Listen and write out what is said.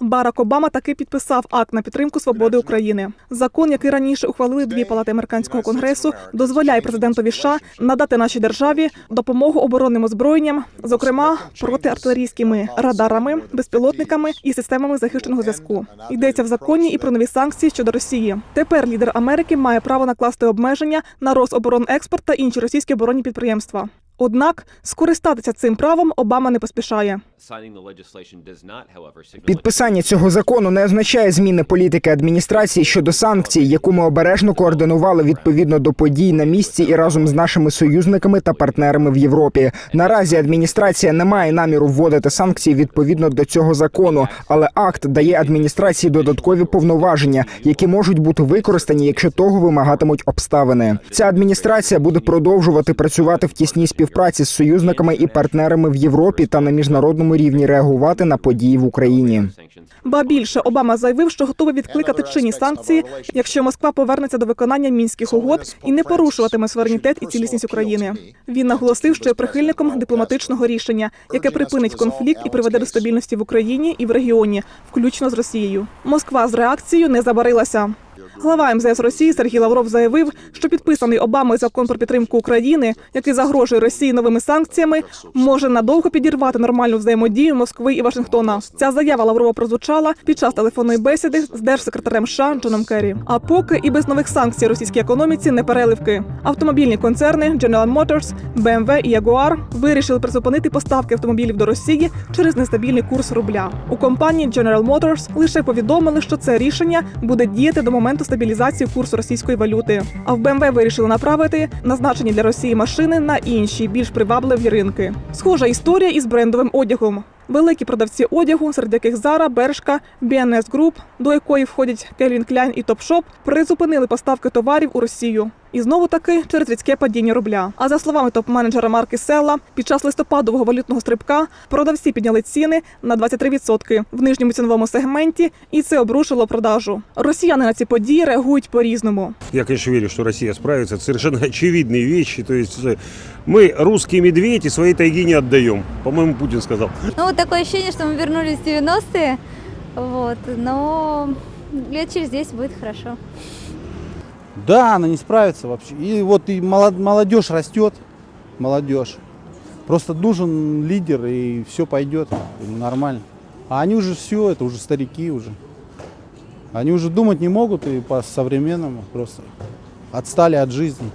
Барак Обама таки підписав акт на підтримку свободи України. Закон, який раніше ухвалили дві палати американського конгресу, дозволяє президентові США надати нашій державі допомогу оборонним озброєнням, зокрема протиартилерійськими радарами, безпілотниками і системами захищеного зв'язку. Йдеться в законі і про нові санкції щодо Росії. Тепер лідер Америки має право накласти обмеження на Рособоронекспорт та інші російські оборонні підприємства. Однак скористатися цим правом Обама не поспішає. Підписання цього закону не означає зміни політики адміністрації щодо санкцій, яку ми обережно координували відповідно до подій на місці і разом з нашими союзниками та партнерами в Європі. Наразі адміністрація не має наміру вводити санкції відповідно до цього закону, але акт дає адміністрації додаткові повноваження, які можуть бути використані, якщо того вимагатимуть обставини. Ця адміністрація буде продовжувати працювати в тісній співпраці з союзниками і партнерами в Європі та на міжнародному рівні реагувати на події в Україні. Ба більше Обама заявив, що готовий відкликати чинні санкції, якщо Москва повернеться до виконання мінських угод і не порушуватиме суверенітет і цілісність України. Він наголосив, що є прихильником дипломатичного рішення, яке припинить конфлікт і приведе до стабільності в Україні і в регіоні, включно з Росією. Москва з реакцією не забарилася. Глава МЗС Росії Сергій Лавров заявив, що підписаний Обамою закон про підтримку України, який загрожує Росії новими санкціями, може надовго підірвати нормальну взаємодію Москви і Вашингтона. Ця заява Лаврова прозвучала під час телефонної бесіди з держсекретарем США Джоном Керрі. А поки і без нових санкцій російській економіці не переливки. Автомобільні концерни General Motors, BMW і Jaguar вирішили призупинити поставки автомобілів до Росії через нестабільний курс рубля. У компанії General Motors лише повідомили, що це рішення буде діяти до моменту стабілізації курсу російської валюти. А в BMW вирішили направити назначені для Росії машини на інші більш привабливі ринки. Схожа історія із брендовим одягом. Великі продавці одягу, серед яких Zara, Бершка, B&S Group, до якої входять Calvin Klein і Topshop, призупинили поставки товарів у Росію. І знову таки через різке падіння рубля. А за словами топ-менеджера марки Селла, під час листопадового валютного стрибка продавці підняли ціни на 23% в нижньому ціновому сегменті, і це обрушило продажу. Росіяни на ці події реагують по-різному. Я, конечно, верю, что Россия справится. Это совершенно очевидные вещи. То есть э, мы русский медведь и своей тайги не отдаем. По-моему, Путин сказал. Ну, вот такое ощущение, что мы вернулись в 90-е, вот, но лет через 10 будет хорошо. Да, она не справится вообще. И вот и молод- молодежь растет, молодежь. Просто нужен лидер, и все пойдет нормально. А они уже все, это уже старики уже. Они уже думать не могут и по-современному просто отстали от жизни.